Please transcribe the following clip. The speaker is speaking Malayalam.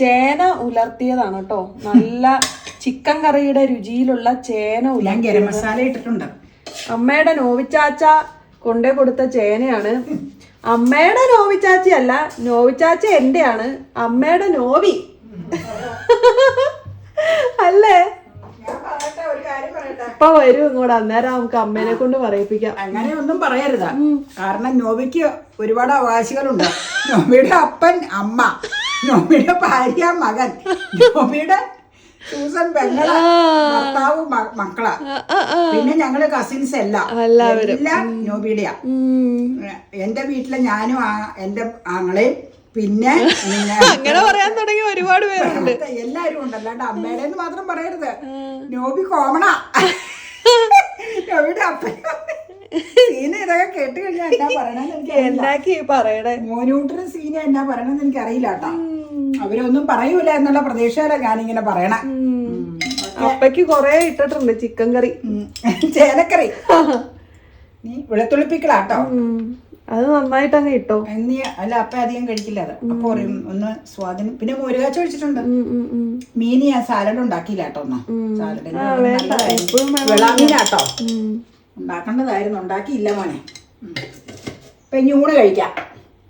ചേന ഉലർത്തിയതാണ് കേട്ടോ. നല്ല ചിക്കൻ കറിയുടെ രുചിയിലുള്ള ചേന ഞാൻ ഉലർത്തി ഗരം മസാല ഇട്ടിട്ടുണ്ട്. അമ്മയുടെ നോവിച്ചാച്ച കൊണ്ടേ കൊടുത്ത ചേനയാണ്. അമ്മയുടെ നോവിച്ചാച്ചി അല്ല നോവിച്ചാച്ച എന്റെയാണ്. അമ്മയുടെ നോവി. അല്ലേ? ഇപ്പൊ വരും ഇങ്ങോട്ട്. അന്നേരം നമുക്ക് അമ്മേനെ കൊണ്ട് പറയിപ്പിക്കാം. അങ്ങനെ ഒന്നും പറയരുത്. കാരണം നോവിക്ക് ഒരുപാട് അവകാശികളുണ്ട്. നോവിയുടെ അപ്പൻ അമ്മ. നോബിയുടെ ഭാര്യ മകൻ. നോമിയുടെ സൂസൻ പെങ്ങള ഭർത്താവ് മക്കള. പിന്നെ ഞങ്ങൾ കസിൻസ് എല്ലാം. എല്ലാം നോബിയുടെയാ. എന്റെ വീട്ടിലെ ഞാനും ആ- എന്റെ ആങ്ങളെയും പിന്നെ അങ്ങനെ പറയാൻ തുടങ്ങി ഒരുപാട് പേരുണ്ട്. എല്ലാരും ഉണ്ട് അല്ലാണ്ട് അമ്മയുടെ മാത്രം പറയരുത്. നോബി കോമണാ നോബിയുടെ അപ്പൻ സീന ഇതൊക്കെ കേട്ട് കഴിഞ്ഞാൽ എന്നാ പറയണെന്ന് എനിക്ക് എന്താക്കി പറയണേ? മോനൂട്ടറും സീന എന്നാ പറയണെന്ന് എനിക്ക് അറിയില്ല കേട്ടോ അവരൊന്നും പറയൂല എന്നുള്ള പ്രതീക്ഷയില ഞാനിങ്ങനെ പറയണ. അപ്പയ്ക്ക് കൊറേ ഇട്ടിട്ടുണ്ട് ചിക്കൻ കറി. ചേനക്കറി. നീ വെളുത്തുള്ളിപ്പിക്കലാട്ടോ. അത് നന്നായിട്ട് അങ്ങ് ഇട്ടോ എന്നീ അല്ല അപ്പ അധികം കഴിക്കില്ല അത്. അപ്പൊ പറയും ഒന്ന് സ്വാധീനം പിന്നെ മോരുകാച്ച ഒഴിച്ചിട്ടുണ്ട്. മീന് ഞാൻ സാലഡ് ഉണ്ടാക്കിയില്ല കേട്ടോ ഒന്ന്. സാലഡ് വെളാമീനാട്ടോ. ഉണ്ടാക്കേണ്ടതായിരുന്നു. ഉണ്ടാക്കിയില്ല മോനെ. ഇപ്പൊ ഇനി ഊണ് കഴിക്കാം.